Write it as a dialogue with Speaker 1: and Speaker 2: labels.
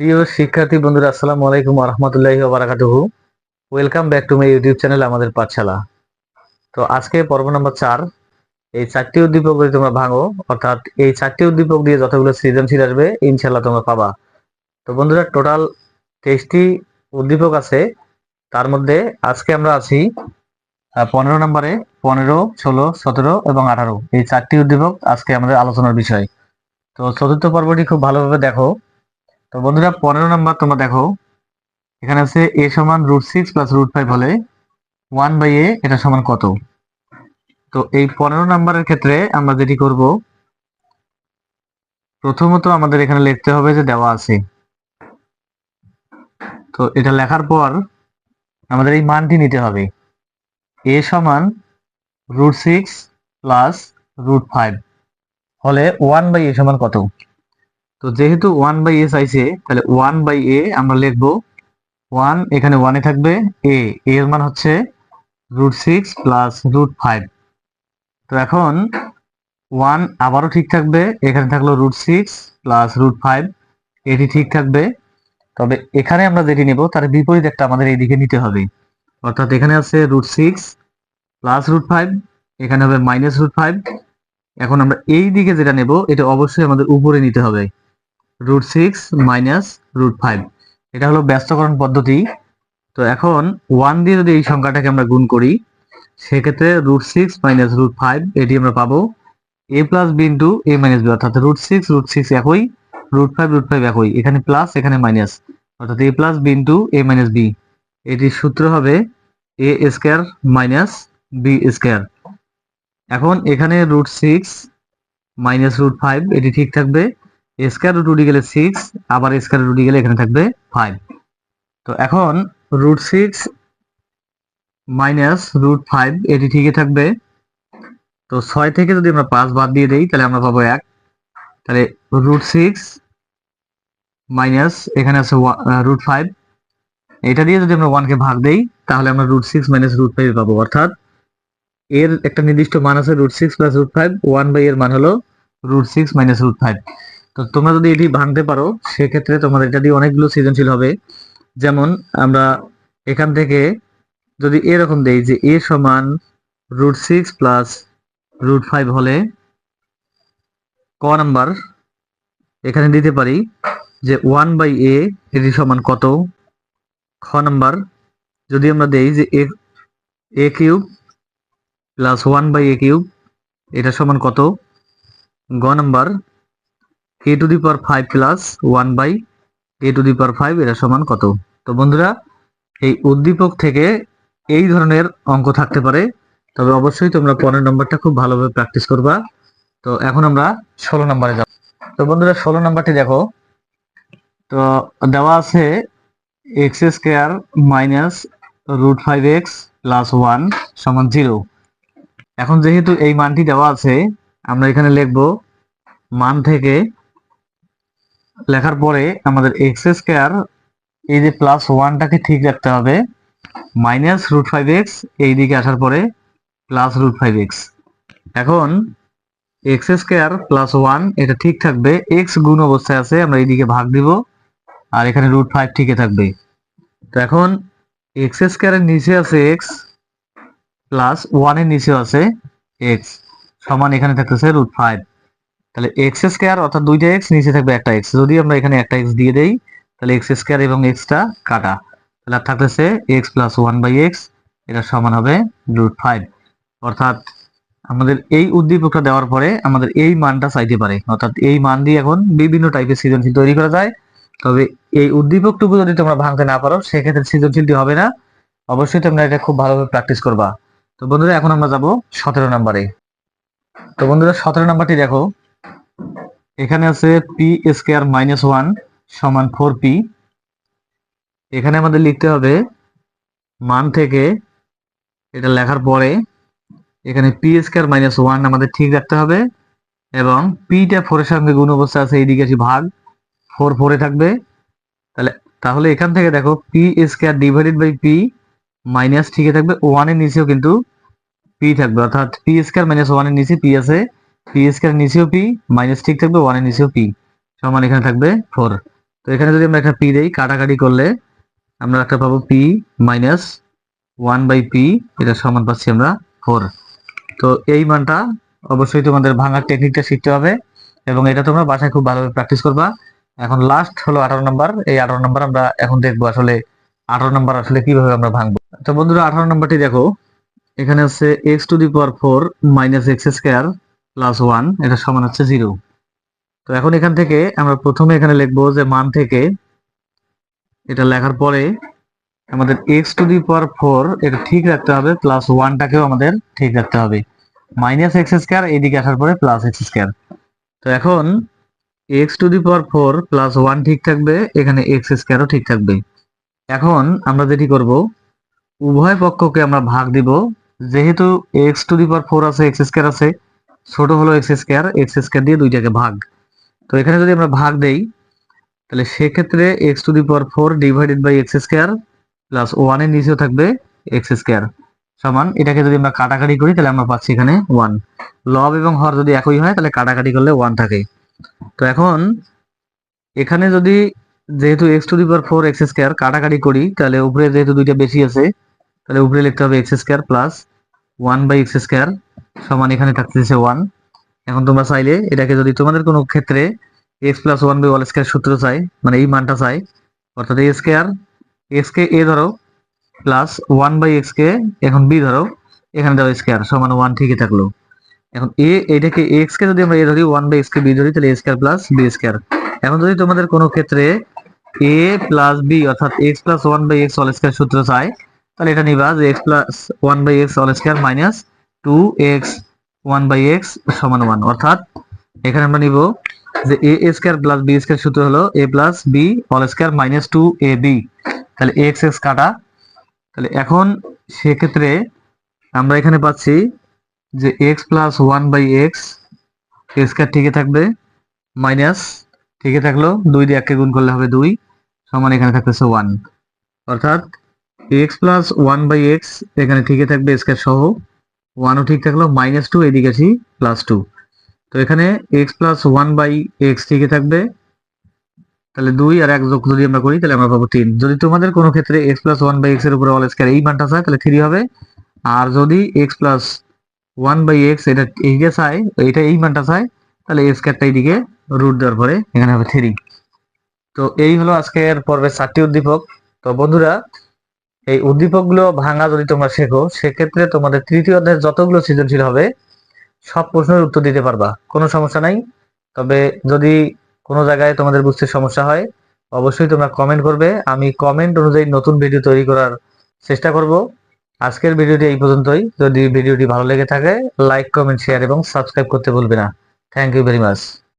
Speaker 1: প্রিয় শিক্ষার্থী বন্ধুরা, আসসালামু আলাইকুম রহমতুল্লাহি বারাকাতুহু welcome back to my YouTube channel আমাদের পাঠশালা। তো আজকে পর্ব নম্বর চার, এই চারটি উদ্দীপক যদি তোমরা ভাঙো, অর্থাৎ এই চারটি উদ্দীপক দিয়ে যতগুলো সৃজনশীল আসবে ইনশাল্লাহ তোমরা পাবা। তো বন্ধুরা টোটাল তেইশটি উদ্দীপক আছে। তার মধ্যে আজকে আমরা আছি পনেরো নম্বরে, পনেরো, ষোলো, সতেরো এবং আঠারো। এই চারটি উদ্দীপক আজকে আমাদের আলোচনার বিষয়। তো চতুর্থ পর্বটি খুব ভালোভাবে দেখো। তো বন্ধুরা, পনেরো নম্বর তোমরা দেখো। এখানে আছে এ সমান root six plus root five হলে ওয়ান বাই এ এটা সমান কত? তো এই পনেরো নাম্বারের ক্ষেত্রে আমরা যেটি করব, প্রথমত আমাদের এখানে লিখতে হবে যে দেওয়া আছে। তো এটা লেখার পর আমাদের এই মানটি নিতে হবে। এ সমান root six plus root five হলে ওয়ান বাই এ সমান কত? তো যেহেতু ওয়ান বাই এ চাইছে, তাহলে ওয়ান বাই এ আমরা লিখব ওয়ান এখানে ওয়ানে থাকবে এ এর মান হচ্ছে root six plus root five তো এখন ওয়ান আবারও ঠিক থাকবে, এখানে থাকল root six plus root five এটি ঠিক থাকবে। তবে এখানে আমরা যেটি নেব, তার বিপরীত একটা আমাদের এইদিকে নিতে হবে। অর্থাৎ এখানে আছে root six plus root five এখানে হবে মাইনাস রুট ফাইভ এখন আমরা এই দিকে যেটা নেব, এটা অবশ্যই আমাদের উপরে নিতে হবে। Root six minus root five এটা হলো ব্যস্তকরণ পদ্ধতি। তো এখন ওয়ান দিয়ে যদি এই সংখ্যাটাকে আমরা গুণ করি, সেক্ষেত্রে root six minus root five এটি আমরা পাবো a plus b into a minus b অর্থাৎ রুট সিক্স রুট সিক্স একই রুট ফাইভ রুট ফাইভ একই। এখানে প্লাস এখানে মাইনাস অর্থাৎ a plus b into a minus b এটির সূত্র হবে a square minus b square এখন এখানে root six minus root five এটি ঠিক থাকবে। স্কোয়ার রুট উঠে গেলে সিক্স আবার স্কোয়ার রুট গেলে এখানে থাকবে ফাইভ তো এখন root six minus root five এটি ঠিকই থাকবে। তো ছয় থেকে যদি আমরা পাঁচ বাদ দিয়ে দিই, তাহলে আমরা পাবো এক। তাহলে রুট সিক্স মাইনাস এখানে আছে রুট ফাইভ এটা দিয়ে যদি আমরা ওয়ানকে ভাগ দেই, তাহলে আমরা root six minus root five পাবো। অর্থাৎ এর একটা নির্দিষ্ট মান আছে root six plus root five one by এর মান হলো root six minus root five তো তোমরা যদি এটি ভাঙতে পারো, সেক্ষেত্রে তোমাদের এটা দিয়ে অনেকগুলো সৃজনশীল হবে। যেমন আমরা এখান থেকে যদি এরকম দেই যে এ সমান root six plus root five হলে ক নাম্বার, এখানে দিতে পারি যে ওয়ান বাই এ এটি সমান কত? খ নাম্বার, যদি আমরা দেই যে a cube plus one by a cube এটা সমান কত? গ number K to the power five plus one by a to the power five এটা সমান কত? তো বন্ধুরা, এই উদ্দীপক থেকে এই ধরনের অঙ্ক থাকতে পারে। তবে অবশ্যই তোমরা পনেরো নম্বরটা খুব ভালোভাবে প্র্যাকটিস করবা। তো এখন আমরা ষোলো নম্বরে যাব। তো বন্ধুরা, ষোলো নম্বরটি দেখো। তো দেওয়া আছে x square minus root five x plus one সমান জিরো এখন যেহেতু এই মানটি দেওয়া আছে, আমরা এখানে লিখব মান থেকে লেখার পরে আমাদের এক্স স্কোয়ার এই যে প্লাস ওয়ানটাকে ঠিক রাখতে হবে মাইনাস রুট ফাইভ এক্স এই দিকে আসার পরে প্লাস রুট ফাইভ এক্স এখন এক্স স্কোয়ার প্লাস ওয়ান এটা ঠিক থাকবে এক্স গুণ অবস্থায় আছে, আমরা এইদিকে ভাগ দিব, আর এখানে রুট ফাইভ ঠিকই থাকবে। তো এখন এক্স স্কোয়ারের নিচে আছে এক্স প্লাস ওয়ানের নিচেও আছে এক্স সমান এখানে থাকতেছে রুট ফাইভ তাহলে এক্স স্কোয়ার অর্থাৎ দুইটা এক্স নিচে থাকবে একটা এক্স যদি আমরা এখানে একটা এক্স দিয়ে দেই, তাহলে এক্স স্কোয়ার এবং এক্সটা কাটা। তাহলে আর থাকতেছে x plus one by x এটা সমান হবে রুট ফাইভ অর্থাৎ আমাদের এই উদ্দীপকটা দেওয়ার পরে আমাদের এই মানটা চাইতে পারে। অর্থাৎ এই মান দিয়ে এখন বিভিন্ন টাইপের সৃজনশীল তৈরি করা যায়। তবে এই উদ্দীপকটুকু যদি তোমরা ভাঙতে না পারো, সেক্ষেত্রে সৃজনশীলটি হবে না। অবশ্যই তোমরা এটা খুব ভালোভাবে প্র্যাকটিস করবা। তো বন্ধুরা, এখন আমরা যাব সতেরো নম্বরে। তো বন্ধুরা, সতেরো নম্বরটি দেখো। এখানে আছে পি স্কোয়ার মাইনাস ওয়ান সমান ফোর পি এখানে আমাদের লিখতে হবে মান থেকে এটা লেখার পরে এখানে পি স্কোয়ার মাইনাস ওয়ান আমাদের ঠিক রাখতে হবে এবং পিটা ফোরের সঙ্গে গুণ অবস্থা আছে এইদিকে আছে ভাগ ফোর ফোরে থাকবে। তাহলে তাহলে এখান থেকে দেখো P square divided by P minus ঠিকই থাকবে ওয়ানের নিচেও কিন্তু পি থাকবে। অর্থাৎ পি স্কোয়ার মাইনাস ওয়ানের নিচে পি আছে। পি স্কোয়ার নিচেও পি মাইনাস ঠিক থাকবে ওয়ানের নিচেও পি সমান এখানে থাকবে ফোর তো এখানে যদি আমরা একটা পি দেই, কাটাকাটি করলে আমরা একটা পাবো P minus one by P এটা সমান পাচ্ছি আমরা ফোর তো এই মানটা অবশ্যই তোমাদের ভাঙার টেকনিকটা শিখতে হবে, এবং এটা তোমরা বাসায় খুব ভালোভাবে প্র্যাকটিস করবা। এখন লাস্ট হলো আঠারো নম্বর এই আঠারো নম্বর আমরা এখন দেখব আসলে আঠারো নম্বর আসলে কীভাবে আমরা ভাঙবো। তো বন্ধুরা, আঠারো নম্বরটি দেখো, এখানে হচ্ছে X to the power four minus X square plus one এটা সমান হচ্ছে জিরো তো এখন এখান থেকে আমরা প্রথমে এখানে লিখব যে মান থেকে এটা লেখার পরে আমাদের X to the power four এটা ঠিক রাখতে হবে প্লাস ওয়ানটাকেও আমাদের ঠিক রাখতে হবে। মাইনাস এক্স স্কোয়ার এদিকে আসার পরে প্লাস এক্স স্কোয়ার তো এখন X to the power four plus one ঠিক থাকবে, এখানে এক্স স্কোয়ারও ঠিক থাকবে। এখন আমরা যেটি করব, উভয় পক্ষকে আমরা ভাগ দিব, যেহেতু X to the power four আছে এক্স স্কোয়ার আছে ছোট হলো এক্স স্কোয়ার এক্স স্কোয়ার দিয়ে দুইটাকে ভাগ। তো এখানে যদি আমরা ভাগ দেই, তাহলে সেক্ষেত্রে X to the power four divided by X square plus ওয়ানের নিচেও থাকবে এক্স স্কোয়ার সমান, এটাকে যদি আমরা কাটাকাটি করি, তাহলে আমরা পাচ্ছি এখানে ওয়ান লব এবং হর যদি একই হয়, তাহলে কাটাকাটি করলে ওয়ান থাকে। তো এখন, এখানে যদি যেহেতু X to the power four X square কাটাকাটি করি, তাহলে উপরে যেহেতু দুইটা বেশি আছে, তাহলে উপরে লিখতে হবে X square plus one by X square সমান এখানে থাকতেছে ওয়ান এখন তোমরা চাইলে এটাকে যদি তোমাদের কোনো ক্ষেত্রে X plus one by whole square সূত্র চাই মানে এই মানটা চাই, অর্থাৎ এ স্কোয়ার এক্স কে এ ধরো প্লাস ওয়ান বাই এক্স কে এখন বি ধরো, এখানে ধরো স্কোয়ার সমান ওয়ান ঠিকই থাকল। এখন এ এটাকে এক্স কে যদি আমরা এ ধরি ওয়ান বাই এক্স কে বি ধরি, তাহলে A square plus B square এখন যদি তোমাদের কোনো ক্ষেত্রে এ প্লাস বি অর্থাৎ X plus one by X all square সূত্র চাই, তাহলে এটা নিবা যে X plus one by X all square minus two X one by X সমান ওয়ান অর্থাৎ এখানে আমরা নিব যে A square plus B square সূত্র হলো A plus B all square minus two A B তাহলে এক্স এক্স কাটা। তাহলে এখন সেক্ষেত্রে আমরা এখানে পাচ্ছি যে X plus one by X square ঠিকই থাকবে মাইনাস ঠিকই থাকল, দুই দিয়ে এককে গুণ করলে হবে দুই, সমান এখানে থাকতেছে ওয়ান অর্থাৎ X plus one by X এখানে ঠিকই থাকবে স্কোয়ার সহ। ওয়ানও ঠিক থাকল মাইনাস টু এদিকে আছি প্লাস টু তো এখানে X plus one by X ঠিকই থাকবে। তাহলে দুই আর এক যোগ যদি আমরা করি, তাহলে আমরা পাবো তিন। যদি তোমাদের কোনো ক্ষেত্রে এক্স প্লাস ওয়ান বাই এক্সের উপরে অল স্কোয়ার এই মানটা চায় তাহলে থ্রি হবে। আর যদি X plus one by X এটা এইদিকে চায় এটা এই মানটা চায় তাহলে এক্স স্কোয়ারটা এইদিকে রুট দেওয়ার পরে এখানে হবে থ্রি তো এই হলো আজকের পর্বের চারটি উদ্দীপক। তো বন্ধুরা এই উদ্দীপকগুলো ভাঙা যদি তোমরা শেখো, সেক্ষেত্রে তোমাদের তৃতীয় অধ্যায়ের যতগুলো সৃজনশীল হবে, সব প্রশ্নের উত্তর দিতে পারবা। কোনো সমস্যা নাই। তবে যদি কোনো জায়গায় তোমাদের বুঝতে সমস্যা হয়, অবশ্যই তোমরা কমেন্ট করবে। আমি কমেন্ট অনুযায়ী নতুন ভিডিও তৈরি করার চেষ্টা করব। আজকের ভিডিওটি এই পর্যন্তই। যদি ভিডিওটি ভালো লেগে থাকে লাইক কমেন্ট শেয়ার এবং সাবস্ক্রাইব করতে ভুলবে না। Thank you very much